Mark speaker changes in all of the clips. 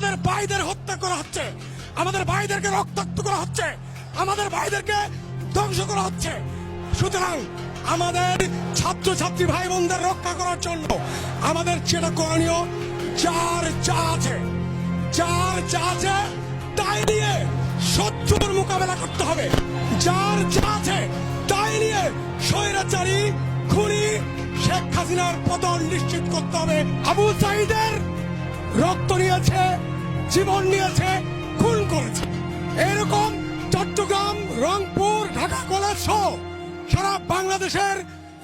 Speaker 1: আমাদের ভাইদের হত্যা করা হচ্ছে। আমাদের ভাইদেরকে রক্তাক্ত করা হচ্ছে। আমাদের ভাইদেরকে ধ্বংস করা হচ্ছে। সুতরাং আমাদের ছাত্র ছাত্রী ভাই বোনদের রক্ষা করার জন্য আমাদের যেটা করণীয়, যার যা আছে, যার যা আছে তাই নিয়ে শত্রুর মোকাবেলা করতে হবে। যার যা আছে তাই নিয়ে স্বৈরাচারী, খুনি শেখ হাসিনার পতন নিশ্চিত করতে হবে। আবু সাইদের রক্ত নিয়েছে, জীবন নিয়েছে, খুন করেছে। এরকম চট্টগ্রাম, রংপুর, ঢাকা কলেজ সহ সারা বাংলাদেশের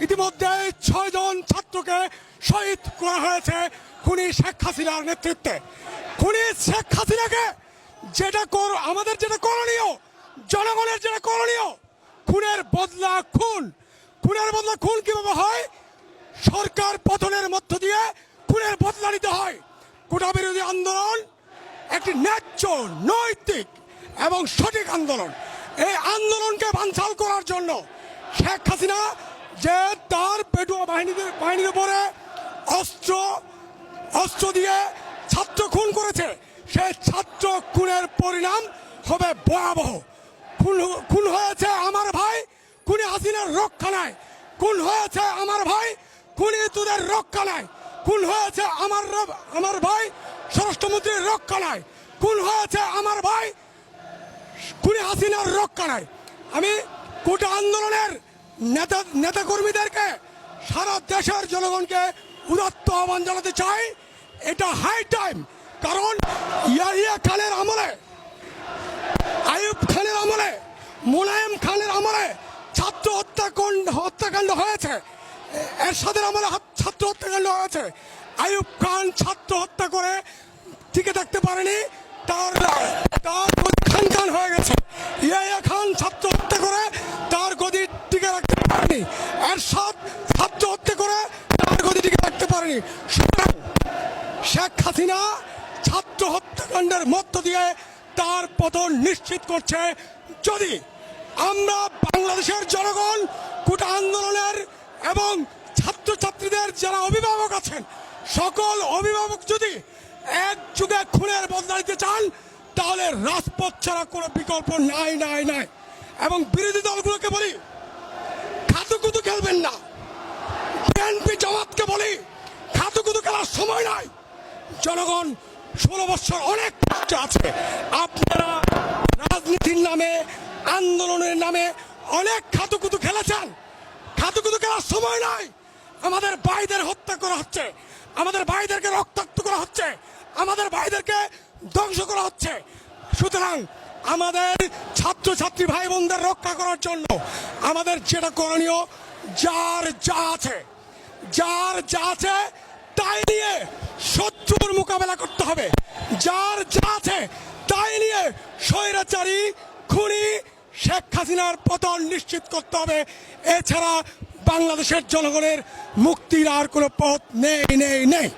Speaker 1: ইতিমধ্যে ছয় জন ছাত্রকে শহীদ করা হয়েছে খুনি শেখ হাসিনার নেতৃত্বে। খুনি শেখ হাসিনাকে যেটা কর, আমাদের যেটা করণীয়, জনগণের যেটা করণীয়, খুনের বদলা খুন। খুনের বদলা খুন কীভাবে হয়? সরকার পতনের মধ্য দিয়ে খুনের বদলা নিতে হয়। কোটা বিরোধী আন্দোলন, একটি ন্যায্য, নৈতিক এবং সঠিক আন্দোলন। এই আন্দোলনকে বানচাল করার জন্য শেখ হাসিনা যে তার পেটুয়া বাহিনীদের বাহিনীর উপরে অস্ত্র অস্ত্র দিয়ে ছাত্র খুন করেছে সেই ছাত্র খুনের পরিণাম হবে ভয়াবহ। খুন খুন হয়েছে আমার ভাই, খুনি হাসিনার রক্ষা নাই। খুন হয়েছে আমার ভাই, খুনি তোদের রক্ষা নাই। খুন হয়েছে আমার আমার ভাই স্বরাষ্ট্রমন্ত্রীর রক্ষা নাই খুন হয়েছে আমার ভাই খুনি হাসিনার রক্ষা নাই আমি কোটা আন্দোলনের নেতা, নেতাকর্মীদেরকে সারা দেশের জনগণকে উদাত্ত আহ্বান জানাতে চাই। এটা হাই টাইম কারণ ইয়াহিয়া খানের আমলে আয়ুব খানের আমলে, মোলায়েম খানের আমলে ছাত্র হত্যাকাণ্ড হত্যাকাণ্ড হয়েছে। এরশাদের আমলে ছাত্র হত্যাকাণ্ড হয়েছে? আইয়ুব খান ছাত্র হত্যা করে টিকে থাকতে পারেনি, তার তার খান খান হয়ে গেছে। ইয়াহিয়া খান ছাত্র হত্যা করে তার গদি টিকে রাখতে পারেনি। এরশাদ ছাত্র হত্যা করে তার গদি টিকে রাখতে পারেনি। সুতরাং শেখ হাসিনা ছাত্র হত্যাকাণ্ডের মধ্য দিয়ে তার পতন নিশ্চিত করছে যদি আমরা বাংলাদেশের জনগণ কোটা আন্দোলনের এবং ছাত্রছাত্রীদের যারা অভিভাবক আছেন, সকল অভিভাবক যদি এক যুগে খুনের বদলা নিতে চান, তাহলে রাজপথ ছাড়া কোনো বিকল্প নাই নাই নাই। এবং বিরোধী দলগুলোকে বলি খাতুকুতু খেলবেন না। বিএনপি জামাতকে বলি খাতুকুতু খেলার সময় নাই। জনগণ ষোলো বছর অনেক কষ্ট আছে। আপনারা রাজনীতির নামে, আন্দোলনের নামে অনেক খাতুকুতু খেলেছেন। খাতুকুতু খেলার সময় নাই। আমাদের ভাইদের হত্যা করা হচ্ছে। আমাদের ভাইদেরকে রক্তাক্ত করা হচ্ছে। আমাদের ভাইদেরকে ধ্বংস করা হচ্ছে। সুতরাং আমাদের ছাত্রছাত্রী ভাই বোনদের রক্ষা করার জন্য আমাদের যেটা করণীয়, যার যা আছে, যার যা আছে তাই নিয়ে শত্রুর মোকাবেলা করতে হবে। যার যা আছে তাই নিয়ে স্বৈরাচারী, খুনি শেখ হাসিনার পতন নিশ্চিত করতে হবে। এছাড়া বাংলাদেশের জনগণের মুক্তির আর কোনো পথ নেই নেই নেই।